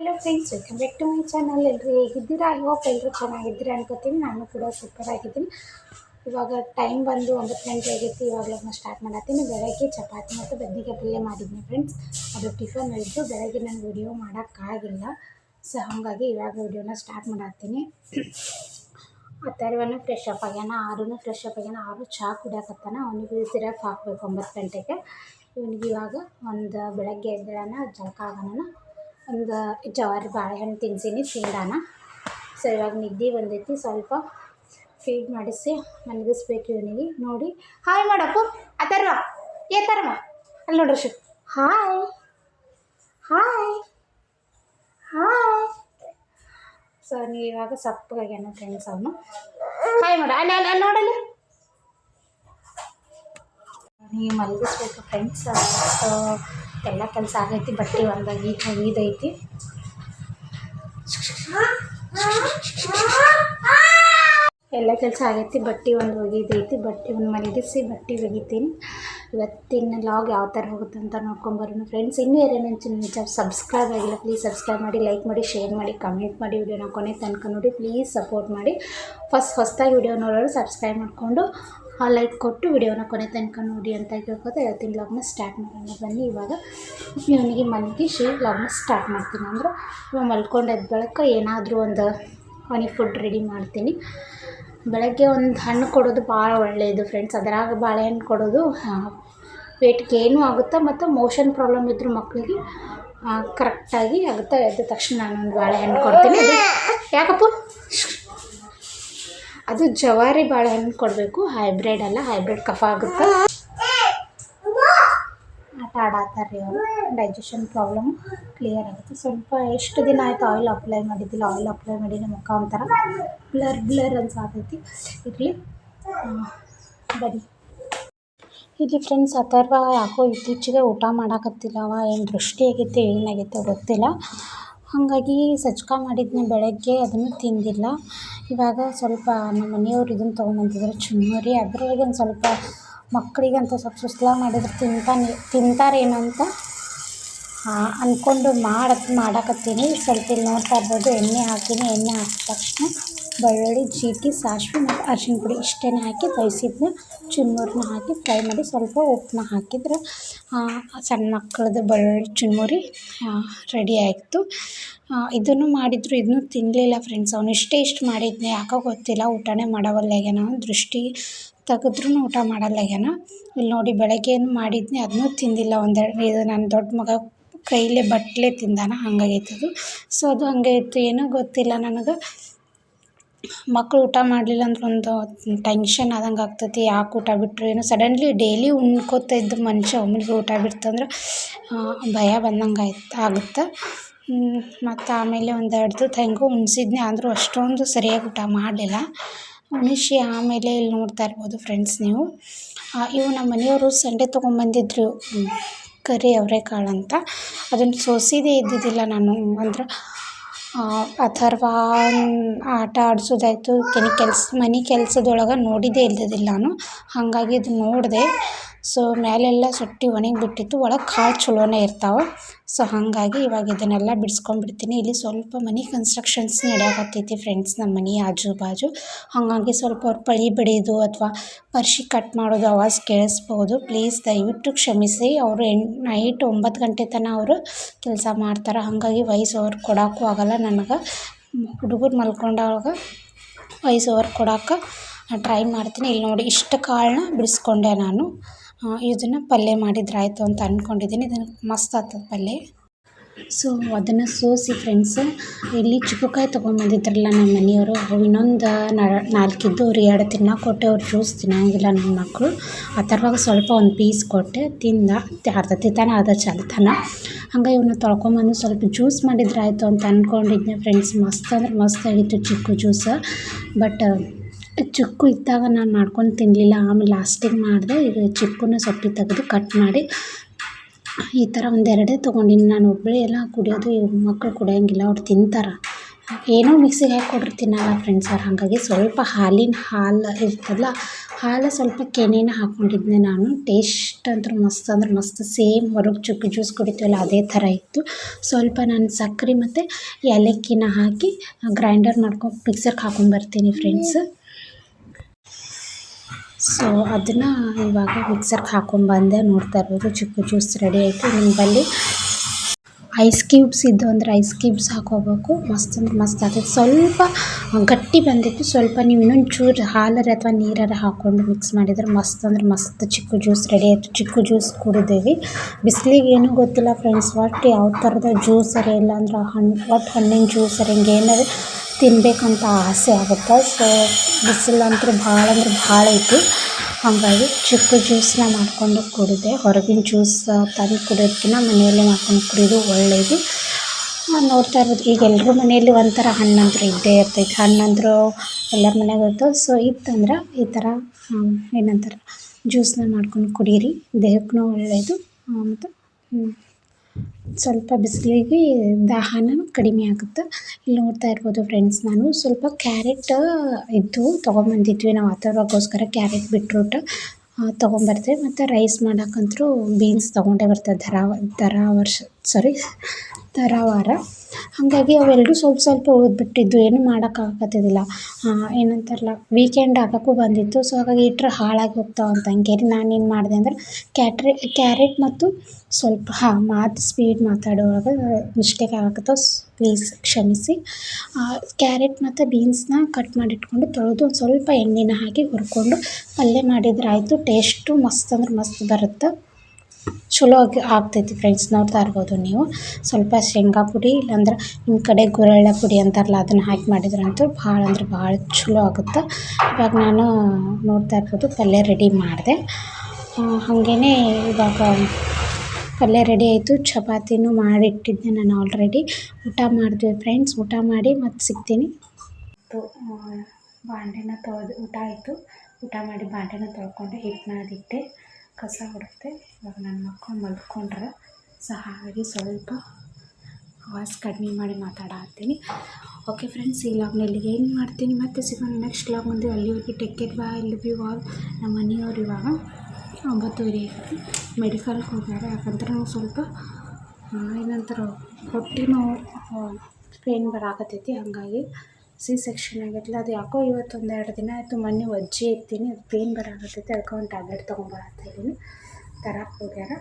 Hello friends welcome back to my channel ಎಲ್ಲರೂ ಹೇಗಿದ್ದೀರಾ? I hope ಎಲ್ಲರೂ ಚೆನ್ನಾಗಿದ್ದೀರಾ ಅನ್ಕೋತೀನಿ. ನಾನು ಕೂಡ ಸೂಪರ್ ಆಗಿದ್ದೀನಿ. ಇವಾಗ ಟೈಮ್ ಬಂದು ಒಂಬತ್ತು ಗಂಟೆ ಆಗೈತಿ. ನಾನು ಸ್ಟಾರ್ಟ್ ಮಾಡತ್ತೀನಿ. ಬೆಳಗ್ಗೆ ಚಪಾತಿ ಮತ್ತು ಬದ್ನಿಗೆ ಪಲ್ಯ ಮಾಡಿದ್ದೀನಿ ಫ್ರೆಂಡ್ಸ್ ಅದು ಟಿಫನ್ ಇದ್ದು ಬೆಳಗ್ಗೆ ನಾನು ವಿಡಿಯೋ ಮಾಡೋಕ್ಕಾಗಿಲ್ಲ. ಸೊ ಹಾಗಾಗಿ ಇವಾಗ ವಿಡಿಯೋನ ಸ್ಟಾರ್ಟ್ ಮಾಡತ್ತೀನಿ. ಅಥರ್ವನು ಫ್ರೆಶ್ ಅಪ್ ಆಗ್ಯಾನ? ಆರೂ ಫ್ರೆಶ್ ಅಪ್ ಆಗ್ಯಾನ? ಆರು ಚಹಾ ಕುಡಿಯಕತ್ತಾನ? ಅವನಿಗೆ ಸಿರಪ್ ಹಾಕಬೇಕು ಒಂಬತ್ತು ಗಂಟೆಗೆ. ಇವನಿಗೆ ಇವಾಗ ಒಂದು ಬೆಳಗ್ಗೆ ಎದ್ದೇಳನ, ಜಳಕ ಆಗೋಣ ಒಂದು ಜವಾರಿ ಬಾಳೆಹಣ್ಣು ತಿನ್ಸೀನಿ, ತಿಂದಾನ. ಸೊ ಇವಾಗ ನಿದ್ದೆ ಬಂದೈತಿ, ಸ್ವಲ್ಪ ಫೀಡ್ ಮಾಡಿಸಿ ಮಲಗಿಸ್ಬೇಕು ಇವನಿಗೆ. ನೋಡಿ. ಹಾಯ್ ಮಾಡಪ್ಪು ಥರ ಏ ಥರ್ವ ಅಲ್ಲಿ ನೋಡ್ರಿ ಶು. ಹಾಯ್ ಹಾಯ್ ಹಾಯ್ ಸೊ ನೀವು ಇವಾಗ ಸಪ್ಪಗಾಗ್ಯಾನ ಫ್ರೆಂಡ್ಸ್ ಅವನು. ಹಾಯ್ ಮಾಡ ಅಲ್ಲಿ ಅಲ್ಲಿ ಅಲ್ಲಿ ನೋಡಲ್ಲಿ. ನೀವು ಮಲಗಿಸ್ಬೇಕು ಫ್ರೆಂಡ್ಸ್ ಸೊ ಎಲ್ಲ ಕೆಲಸ ಆಗೈತಿ, ಬಟ್ಟೆ ಒಂದಾಗಿ ಒಗಿದೈತಿ ಎಲ್ಲ ಕೆಲಸ ಆಗೈತಿ, ಬಟ್ಟೆ ಒಂದು ಒಗಿದೈತಿ, ಬಟ್ಟೆ ಒಂದು ಮಲಗಿಸಿ, ಬಟ್ಟೆ ಒಗಿತೀನಿ. ಇವತ್ತಿನ ಲಾಗ್ ಯಾವ ಥರ ಹೋಗುತ್ತೆ ಅಂತ ನೋಡ್ಕೊಂಬರೋಣ ಫ್ರೆಂಡ್ಸ್ ಇನ್ನೂ ಯಾರೇನು ನಿಜ ಸಬ್ಸ್ಕ್ರೈಬ್ ಆಗಿಲ್ಲ ಪ್ಲೀಸ್ ಸಬ್ಸ್ಕ್ರೈಬ್ ಮಾಡಿ ಲೈಕ್ ಮಾಡಿ ಶೇರ್ ಮಾಡಿ ಕಮೆಂಟ್ ಮಾಡಿ ವಿಡಿಯೋನ ಕೊನೆ ತನಕ ನೋಡಿ ಪ್ಲೀಸ್ ಸಪೋರ್ಟ್ ಮಾಡಿ. ಫಸ್ಟ್ ಹೊಸ್ದಾಗಿ ವಿಡಿಯೋ ನೋಡೋರು ಸಬ್ಸ್ಕ್ರೈಬ್ ಮಾಡಿಕೊಂಡು ಲೈಕ್ ಕೊಟ್ಟು ವಿಡಿಯೋನ ಕೊನೆ ತನಕ ನೋಡಿ ಅಂತ ಕೇಳ್ಕೊತಾ ಇವತ್ತಿನ ಲಾಗ್ನ ಸ್ಟಾರ್ಟ್ ಮಾಡೋಣ. ಬನ್ನಿ ಇವಾಗ. ಇವನಿಗೆ ಮಲಗಿಸಿ ಲಾಗ್ನ ಸ್ಟಾರ್ಟ್ ಮಾಡ್ತೀನಿ. ಅಂದ್ರೆ ಇವಾಗ ಮಲ್ಕೊಂಡು ಎದ್ದ ಬಳಿಕ ಏನಾದರೂ ಒಂದು ಅವನಿಗೆ ಫುಡ್ ರೆಡಿ ಮಾಡ್ತೀನಿ. ಬೆಳಗ್ಗೆ ಒಂದು ಹಣ್ಣು ಕೊಡೋದು ಭಾಳ ಒಳ್ಳೆಯದು ಫ್ರೆಂಡ್ಸ್ ಅದರಾಗ ಬಾಳೆಹಣ್ಣು ಕೊಡೋದು ವೇಟ್ ಏನೂ ಆಗುತ್ತೆ ಮತ್ತು ಮೋಷನ್ ಪ್ರಾಬ್ಲಮ್ ಇದ್ದರೂ ಮಕ್ಕಳಿಗೆ ಕರೆಕ್ಟಾಗಿ ಆಗುತ್ತೆ? ಎದ್ದ ತಕ್ಷಣ ನಾನೊಂದು ಬಾಳೆಹಣ್ಣು ಕೊಡ್ತೀನಿ. ಯಾಕಪ್ಪ? ಅದು ಜವಾರಿ ಬಾಳೆಹಣ್ಣು ಕೊಡಬೇಕು. ಹೈಬ್ರಿಡ್ ಅಲ್ಲ ಹೈಬ್ರಿಡ್ ಕಫ ಆಗುತ್ತೆ. ಆಟ ಆಡಾತಾರೆ ಅವರು ಡೈಜೆಷನ್ ಪ್ರಾಬ್ಲಮ್ ಕ್ಲಿಯರ್ ಆಗುತ್ತೆ. ಸ್ವಲ್ಪ ಎಷ್ಟು ದಿನ ಆಯಿತು ಆಯಿಲ್ ಅಪ್ಲೈ ಮಾಡಿದ್ದಿಲ್ಲ. ಆಯಿಲ್ ಅಪ್ಲೈ ಮಾಡಿ ನಮ್ಮ ಮುಖ ಒಂಥರ ಬ್ಲರ್ ಬ್ಲರ್ ಅನ್ಸಾತೈತಿ. ಇರಲಿ. ಬನ್ನಿ. ಇಲ್ಲಿ ಫ್ರೆಂಡ್ಸ್ ಅಥರ್ವ ಯಾಕೋ ಇತ್ತೀಚೆಗೆ ಊಟ ಮಾಡಾಕತ್ತಿಲ್ಲವ. ಏನು ದೃಷ್ಟಿ ಆಗೈತೆ ಏನಾಗೈತೆ ಗೊತ್ತಿಲ್ಲ. ಹಾಗಾಗಿ ಸಜ್ಕ ಮಾಡಿದ್ನೆ ಬೆಳಗ್ಗೆ ಅದನ್ನು ತಿಂದಿಲ್ಲ. ಇವಾಗ ಸ್ವಲ್ಪ ನಮ್ಮ ಮನೆಯವ್ರು ಇದನ್ನು ತೊಗೊಂಬಂದಿದ್ರು ಚುಮ್ಮರಿ ಅದ್ರೊಳಗೆ ಒಂದು ಸ್ವಲ್ಪ ಮಕ್ಕಳಿಗಂತೂ ಸ್ವಲ್ಪ ಸುಸ್ಲಾ ಮಾಡಿದ್ರೆ ತಿಂತಾನೆ ತಿಂತಾರೇನೋ ಅಂತ ಅಂದ್ಕೊಂಡು ಮಾಡ ಮಾಡಕತ್ತೀನಿ. ಸ್ವಲ್ಪ ಇಲ್ಲಿ ನೋಡ್ತಾ ಇರ್ಬೋದು, ಎಣ್ಣೆ ಹಾಕಿನಿ. ಎಣ್ಣೆ ಹಾಕಿದ ತಕ್ಷಣ ಬೆಳ್ಳುಳ್ಳಿ, ಜೀರಿಗೆ, ಸಾಸಿವೆ ಮತ್ತು ಅರ್ಶಿನ ಪುಡಿ ಇಷ್ಟೇ ಹಾಕಿ ಬೇಯಿಸಿದ್ನ ಚುನ್ಮುರಿನ ಹಾಕಿ ಫ್ರೈ ಮಾಡಿ ಸ್ವಲ್ಪ ಉಪ್ಪನ್ನ ಹಾಕಿದ್ರೆ ಸಣ್ಣ ಮಕ್ಕಳದ್ದು ಬೆಳ್ಳುಳ್ಳಿ ಚುನ್ಮುರಿ ರೆಡಿ ಆಯಿತು. ಇದನ್ನು ಮಾಡಿದ್ರು, ಇದನ್ನು ತಿನ್ನಲಿಲ್ಲ ಫ್ರೆಂಡ್ಸ್ ಅವನು ಇಷ್ಟೇ ಇಷ್ಟು ಮಾಡಿದ್ನೆ. ಯಾಕೋ ಗೊತ್ತಿಲ್ಲ, ಊಟನೇ ಮಾಡವಲ್ಲಾಗ್ಯಾನ ದೃಷ್ಟಿ ತೆಗೆದ್ರೂ ಊಟ ಮಾಡಲ್ಲಾಗ್ಯಾನ ಇಲ್ಲಿ ನೋಡಿ ಬೆಳಗ್ಗೆ ಏನು ಮಾಡಿದ್ನಿ ಅದನ್ನೂ ತಿಂದಿಲ್ಲ ಒಂದೆರಡು, ಇದು ನನ್ನ ದೊಡ್ಡ ಮಗ ಕೈಲೇ ಬಟ್ಲೆ ತಿಂದಾನ ಅದು ಸೊ ಅದು ಹಂಗೆ ಇತ್ತು ಏನೋ ಗೊತ್ತಿಲ್ಲ ನನಗೆ. ಮಕ್ಕಳು ಊಟ ಮಾಡಲಿಲ್ಲ ಅಂದ್ರೆ ಒಂದು ಟೆನ್ಷನ್ ಆದಂಗೆ ಆಗ್ತೈತಿ. ಯಾಕೆ ಊಟ ಬಿಟ್ಟರು ಏನೋ. ಸಡನ್ಲಿ ಡೈಲಿ ಉಣ್ಕೋತ ಇದ್ದ ಮನುಷ್ಯ ಒಮ್ಮೆಲೆ ಊಟ ಬಿಡ್ತಂದ್ರೆ ಭಯ ಬಂದಂಗೆ ಆಯ್ತು, ಆಗುತ್ತೆ. ಮತ್ತು ಆಮೇಲೆ ಒಂದೆರಡು ತುತ್ತು ಹೆಂಗೋ ಉಣ್ಸಿದ್ನಿ. ಆದರೂ ಅಷ್ಟೊಂದು ಸರಿಯಾಗಿ ಊಟ ಮಾಡಲಿಲ್ಲ. ಉಣಿಸಿ ಆಮೇಲೆ ಇಲ್ಲಿ ನೋಡ್ತಾ ಇರ್ಬೋದು ಫ್ರೆಂಡ್ಸ್ ನೀವು. ಇವು ನಮ್ಮ ಮನೆಯವರು ಸಂಡೆ ತೊಗೊಂಬಂದಿದ್ರು. ಕರಿ ಅವರೆಕಾಳು ಅಂತ. ಅದನ್ನು ಸೋಸಿದೆ ಇದ್ದಿದ್ದಿಲ್ಲ ನಾನು. ಅಂದ್ರೆ ಅಥರ್ವ ಆಟ ಆಡಿಸೋದಾಯ್ತು. ಕೆನಿ, ಕೆಲ್ಸ, ಮನೆ ಕೆಲ್ಸದೊಳಗೆ ನೋಡಿದ್ದೇ ಇಲ್ದಿದ್ದಿಲ್ಲ ನಾನು. ಹಾಗಾಗಿ ಇದು ನೋಡಿದೆ. ಸೊ ಮೇಲೆಲ್ಲ ಸುಟ್ಟಿ ಒಣಗಿ ಬಿಟ್ಟಿತ್ತು ಒಳಗೆ ಕಾಳು ಚಲೋನೇ ಇರ್ತಾವೆ. ಸೊ ಹಾಗಾಗಿ ಇವಾಗ ಇದನ್ನೆಲ್ಲ ಬಿಡಿಸ್ಕೊಂಡ್ಬಿಡ್ತೀನಿ. ಇಲ್ಲಿ ಸ್ವಲ್ಪ ಮನೆ ಕನ್ಸ್ಟ್ರಕ್ಷನ್ಸ್ ನಡೆಯಕತ್ತೈತಿ ಫ್ರೆಂಡ್ಸ್ ನಮ್ಮ ಮನೆ ಆಜು ಬಾಜು. ಹಾಗಾಗಿ ಸ್ವಲ್ಪ ಅವ್ರು ಪಳಿ ಬಡಿಯೋದು ಅಥವಾ ಪರ್ಶಿ ಕಟ್ ಮಾಡೋದು ಆವಾಜ್ ಕೇಳಿಸ್ಬೋದು. ಪ್ಲೀಸ್ ದಯವಿಟ್ಟು ಕ್ಷಮಿಸಿ. ಅವರು ಎಂಟು ನೈಟ್ ಒಂಬತ್ತು ಗಂಟೆ ತನಕ ಅವರು ಕೆಲಸ ಮಾಡ್ತಾರೆ. ಹಾಗಾಗಿ ವಯಸ್ಸು ಅವ್ರು ಕೊಡೋಕ್ಕೂ ಆಗೋಲ್ಲ ನನಗೆ. ಹುಡುಗರು ಮಲ್ಕೊಂಡಾಗ ವಯಸ್ಸು ಅವ್ರು ಕೊಡೋಕೆ ಟ್ರೈ ಮಾಡ್ತೀನಿ. ಇಲ್ಲಿ ನೋಡಿ ಇಷ್ಟು ಕಾಳನ್ನ ಬಿಡಿಸ್ಕೊಂಡೆ ನಾನು. ಇದನ್ನು ಪಲ್ಯ ಮಾಡಿದ್ರೆ ಆಯಿತು ಅಂತ ಅಂದ್ಕೊಂಡಿದ್ದೀನಿ ಇದನ್ನು ಮಸ್ತ್ ಆಗ್ತದೆ ಪಲ್ಯ. ಸೊ ಅದನ್ನು ಸೋಸಿ ಫ್ರೆಂಡ್ಸ್ ಇಲ್ಲಿ ಚಿಕ್ಕಕಾಯಿ ತೊಗೊಂಬಂದಿದ್ರಲ್ಲ ನಮ್ಮ ಮನೆಯವರು ಇನ್ನೊಂದು ನಾಲ್ಕಿದ್ದು ಅವ್ರು ಎರಡು ತಿನ್ನ ಕೊಟ್ಟೆ, ಅವ್ರು ಜ್ಯೂಸ್ ತಿನ್ನೋಂಗಿಲ್ಲ ನನ್ನ ಮಕ್ಕಳು ಆ ಥರವಾಗ ಸ್ವಲ್ಪ ಒಂದು ಪೀಸ್ ಕೊಟ್ಟೆ, ತಿಂದ ಅರ್ಧ ತಿಂತಾನೆ, ಅರ್ಧ ಚಲ್ತಾನ. ಹಂಗೆ ಇವನ್ನ ತೊಳ್ಕೊಂಬಂದು ಸ್ವಲ್ಪ ಜ್ಯೂಸ್ ಮಾಡಿದ್ರೆ ಆಯಿತು ಅಂತ ಅಂದ್ಕೊಂಡಿದ್ದೆ ಫ್ರೆಂಡ್ಸ್ ಮಸ್ತ್ ಅಂದ್ರೆ ಮಸ್ತ್ ಆಗಿತ್ತು ಚಿಕ್ಕು ಜ್ಯೂಸ ಬಟ್ ಚಿಕ್ಕು ಇದ್ದಾಗ ನಾನು ಮಾಡ್ಕೊಂಡು ತಿನ್ನಲಿಲ್ಲ ಆಮೇಲೆ ಲಾಸ್ಟಿಗೆ ಮಾಡಿದೆ ಈಗ ಚಿಕ್ಕುನ ಸೊಪ್ಪಿ ತೆಗೆದು ಕಟ್ ಮಾಡಿ, ಈ ಥರ ಒಂದೆರಡೇ ತೊಗೊಂಡಿನಿ. ನಾನು ಒಬ್ಬಳೇ ಎಲ್ಲ ಕುಡಿಯೋದು ಮಕ್ಕಳು ಕುಡಿಯೋಂಗಿಲ್ಲ, ಅವ್ರು ತಿಂತಾರೆ. ಏನೋ ಮಿಕ್ಸಿಗೆ ಹಾಕಿ ಕೊಟ್ಟರು ತಿನ್ನಲ್ಲ ಫ್ರೆಂಡ್ಸ್ ಅವ್ರು. ಹಾಗಾಗಿ ಸ್ವಲ್ಪ ಹಾಲಿನ ಹಾಲು ಇರ್ತದಲ್ಲ, ಹಾಲು ಸ್ವಲ್ಪ ಕೆನೆನ ಹಾಕ್ಕೊಂಡಿದ್ದೆ ನಾನು. ಟೇಸ್ಟ್ ಅಂದ್ರೆ ಮಸ್ತ್ ಅಂದ್ರೆ ಮಸ್ತ್ ಸೇಮ್ ಹೊರಗೆ ಚುಕ್ಕಿ ಜ್ಯೂಸ್ ಕುಡಿತೀವಲ್ಲ, ಅದೇ ಥರ ಇತ್ತು. ಸ್ವಲ್ಪ ನಾನು ಸಕ್ಕರೆ ಮತ್ತು ಏಲಕ್ಕಿನ ಹಾಕಿ ಗ್ರೈಂಡರ್ ಮಾಡ್ಕೊಂಡು ಮಿಕ್ಸರ್ಗೆ ಹಾಕೊಂಡ್ಬರ್ತೀನಿ ಫ್ರೆಂಡ್ಸ್ ಸೊ ಅದನ್ನು ಇವಾಗ ಮಿಕ್ಸರ್ಗೆ ಹಾಕೊಂಡ್ಬಂದೆ ನೋಡ್ತಾ ಇರ್ಬೋದು, ಚಿಕ್ಕು ಜ್ಯೂಸ್ ರೆಡಿ ಆಯಿತು. ನಿಮ್ಮಲ್ಲಿ ಐಸ್ ಕ್ಯೂಬ್ಸ್ ಇದ್ದು ಅಂದರೆ ಐಸ್ ಕ್ಯೂಬ್ಸ್ ಹಾಕೋಬೇಕು. ಮಸ್ತ್ ಅಂದ್ರೆ ಮಸ್ತ್ ಆಗುತ್ತೆ. ಸ್ವಲ್ಪ ಗಟ್ಟಿ ಬಂದಿತ್ತು. ಸ್ವಲ್ಪ ನೀವು ಇನ್ನೊಂದು ಚೂರು ಹಾಲರ ಅಥವಾ ನೀರಾರ ಹಾಕ್ಕೊಂಡು ಮಿಕ್ಸ್ ಮಾಡಿದ್ರೆ ಮಸ್ತ್ ಅಂದ್ರೆ ಮಸ್ತ್ ಚಿಕ್ಕು ಜ್ಯೂಸ್ ರೆಡಿ ಆಯಿತು. ಚಿಕ್ಕು ಜ್ಯೂಸ್ ಕುಡಿದೇವಿ. ಬಿಸಿಲಿಗೆ ಏನೂ ಗೊತ್ತಿಲ್ಲ ಫ್ರೆಂಡ್ಸ್ ಒಟ್ಟು ಯಾವ ಥರದ ಜ್ಯೂಸರ ಇಲ್ಲ ಅಂದ್ರೆ ಹಣ್ಣು ಒಟ್ಟು ಹಣ್ಣಿನ ಜ್ಯೂಸರ ಹಿಂಗೆ ಏನಾದ್ರು ತಿನ್ನಬೇಕಂತ ಆಸೆ ಆಗುತ್ತೆ. ಸೊ ಬಿಸಿಲಂತೂ ಭಾಳ ಅಂದ್ರೆ ಭಾಳ ಐತಿ. ಹಾಗಾಗಿ ಚಿಕ್ಕ ಜ್ಯೂಸನ್ನ ಮಾಡಿಕೊಂಡು ಕುಡಿದೆ. ಹೊರಗಿನ ಜ್ಯೂಸ್ ತಂದು ಕುಡಿಯೋದಕ್ಕಿಂತ ಮನೆಯಲ್ಲೇ ಮಾಡ್ಕೊಂಡು ಕುಡಿಯೋದು ಒಳ್ಳೆಯದು ನೋಡ್ತಾ ಇರ್ಬೋದು. ಈಗ ಎಲ್ಲರೂ ಮನೆಯಲ್ಲಿ ಒಂಥರ ಹಣ್ಣಂದ್ರೆ ಇದ್ದೇ ಇರ್ತೈತೆ. ಹಣ್ಣಂದ್ರು ಎಲ್ಲರ ಮನೆಯಾಗ ಇರ್ತವೆ ಸೊ ಇತ್ತಂದ್ರೆ ಈ ಥರ ಏನಂತಾರೆ, ಜ್ಯೂಸ್ನ ಮಾಡ್ಕೊಂಡು ಕುಡೀರಿ. ದೇಹಕ್ಕೂ ಒಳ್ಳೆಯದು ಮತ್ತು ಸ್ವಲ್ಪ ಬಿಸಿಲಿಗೆ ದಾಹನ ಕಡಿಮೆ ಆಗುತ್ತೆ. ಇಲ್ಲಿ ನೋಡ್ತಾ ಇರ್ಬೋದು ಫ್ರೆಂಡ್ಸ್ ನಾನು ಸ್ವಲ್ಪ ಕ್ಯಾರೆಟ್ ಇದ್ದು ತೊಗೊಂಬಂದಿದ್ವಿ. ನಾವು ಅಥರ್ವಗೋಸ್ಕರ ಕ್ಯಾರೆಟ್ ಬಿಟ್ರೂಟ್ ತೊಗೊಂಬರ್ತೀವಿ ಮತ್ತು ರೈಸ್ ಮಾಡೋಕ್ಕಂತೂ ಬೀನ್ಸ್ ತೊಗೊಂಡೇ ಬರ್ತೇವೆ ದರ ದರ ವರ್ಷ ಸಾರಿ ದರಾವಾರ ಹಾಗಾಗಿ ಅವೆರಡೂ ಸ್ವಲ್ಪ ಸ್ವಲ್ಪ ಉಳಿದ್ಬಿಟ್ಟಿದ್ದು. ಏನೂ ಮಾಡೋಕ್ಕಾಗತ್ತಿದ್ದಿಲ್ಲ. ಏನಂತಾರಲ್ಲ ವೀಕೆಂಡ್ ಆಗೋಕ್ಕೂ ಬಂದಿತ್ತು. ಸೊ ಹಾಗಾಗಿ ಇಟ್ಟರೆ ಹಾಳಾಗಿ ಹೋಗ್ತಾವೆ ಅಂತ ಹಂಗೇರಿ. ನಾನೇನು ಮಾಡಿದೆ ಅಂದ್ರೆ ಕ್ಯಾಟ್ರಿ ಕ್ಯಾರೆಟ್ ಮತ್ತು ಸ್ವಲ್ಪ, ಹಾಂ, ಮಾತು ಸ್ಪೀಡ್ ಮಾತಾಡುವಾಗ ಮಿಸ್ಟೇಕ್ ಆಗಕತ್ತವ ಪ್ಲೀಸ್ ಕ್ಷಮಿಸಿ. ಕ್ಯಾರೆಟ್ ಮತ್ತು ಬೀನ್ಸ್ನ ಕಟ್ ಮಾಡಿಟ್ಕೊಂಡು ತೊಳೆದು ಒಂದು ಸ್ವಲ್ಪ ಎಣ್ಣೆನ ಹಾಕಿ ಹುರ್ಕೊಂಡು ಪಲ್ಯ ಮಾಡಿದ್ರೆ ಆಯಿತು. ಟೇಸ್ಟು ಮಸ್ತ್ ಅಂದ್ರೆ ಮಸ್ತ್ ಬರುತ್ತೆ. ಚಲೋ ಆಗಿ ಆಗ್ತೈತಿ ಫ್ರೆಂಡ್ಸ್ ನೋಡ್ತಾ ಇರ್ಬೋದು ನೀವು. ಸ್ವಲ್ಪ ಶೇಂಗಾ ಪುಡಿ, ಇಲ್ಲಾಂದ್ರೆ ನಿಮ್ಮ ಕಡೆ ಗುರೆಳ್ಳ ಪುಡಿ ಅಂತಾರಲ್ಲ, ಅದನ್ನು ಹಾಕಿ ಮಾಡಿದ್ರಂತೂ ಭಾಳ ಅಂದ್ರೆ ಭಾಳ ಚಲೋ ಆಗುತ್ತೆ. ಇವಾಗ ನಾನು ನೋಡ್ತಾ ಇರ್ಬೋದು ಪಲ್ಯ ರೆಡಿ ಮಾಡಿದೆ. ಹಾಗೇ ಇವಾಗ ಪಲ್ಯ ರೆಡಿ ಆಯಿತು. ಚಪಾತಿನೂ ಮಾಡಿಟ್ಟಿದ್ದೆ ನಾನು ಆಲ್ರೆಡಿ ಊಟ ಮಾಡಿದ್ವಿ ಫ್ರೆಂಡ್ಸ್ ಊಟ ಮಾಡಿ ಮತ್ತೆ ಸಿಗ್ತೀನಿ. ಬಾಂಡೆನ ತೊಳೆದು, ಊಟ ಆಯಿತು. ಊಟ ಮಾಡಿ ಬಾಂಡೆನ ತೊಳ್ಕೊಂಡು ಹಿಟ್ಟು ನಾದಿಟ್ಟೆ ಕಸ ಹೊಡೆದೆ ಇವಾಗ ನನ್ನ ಮಕ್ಕಳು ಮಲ್ಕೊಂಡ್ರೆ ಸೊ ಹಾಗಾಗಿ ಸ್ವಲ್ಪ ವಾಯ್ಸ್ ಕಡಿಮೆ ಮಾಡಿ ಮಾತಾಡತ್ತೀನಿ ಓಕೆ ಫ್ರೆಂಡ್ಸ್ ಈ ಲಾಗ್ನ ಇಲ್ಲಿಗೆ ಏನು ಮಾಡ್ತೀನಿ ಮತ್ತೆ ಸಿಗೋಣ ನೆಕ್ಸ್ಟ್ ಲಾಗ್ ಮುಂದೆ. ಅಲ್ಲಿವರೆಗೆ ಟೇಕ್ ಕೇರ್ ಬಾ ಇಲ್ಲಿ ಬಿ ವಾಲ್ ನಮ್ಮ ಮನೆಯವ್ರು ಇವಾಗ ಒಂಬತ್ತುವರೆ ಮೆಡಿಕಲ್ಗೆ ಹೋಗ್ಯಾರ. ಯಾಕಂದ್ರೆ ನಾವು ಸ್ವಲ್ಪ ಏನಂತಾರೆ ಹೊಟ್ಟೆ ನೋವು ಪೇನ್ ಬರಾಕತ್ತೈತಿ. ಹಾಗಾಗಿ ಸಿ ಸೆಕ್ಷನ್ ಆಗೈತಲ್ಲ ಅದು ಯಾಕೋ ಇವತ್ತು ಒಂದು ಎರಡು ದಿನ ಆಯಿತು. ಮೊನ್ನೆ ಒಜ್ಜೆ ಎತ್ತೀನಿ ಅದು ಪೇನ್ ಬರಾಕತ್ತೈತೆ ಅದಕ್ಕೆ ಒಂದು ಟ್ಯಾಬ್ಲೆಟ್ ತೊಗೊಂಬರತ್ತಾ ಇದ್ದೀನಿ. ತರಕ್ಕೆ ಹೋಗ್ಯಾರ.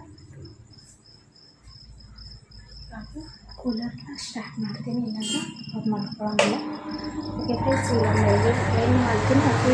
ಕೂಲರ್ನ ಸ್ಟಾರ್ಟ್ ಮಾಡ್ತೀನಿ. ಇಲ್ಲಾಂದ್ರೆ ಅದು ಮಾಡ್ಕೊಳ್ಳೋಂಗಿಲ್ಲ ಓಕೆ ಮಾಡ್ತೀನಿ. ಓಕೆ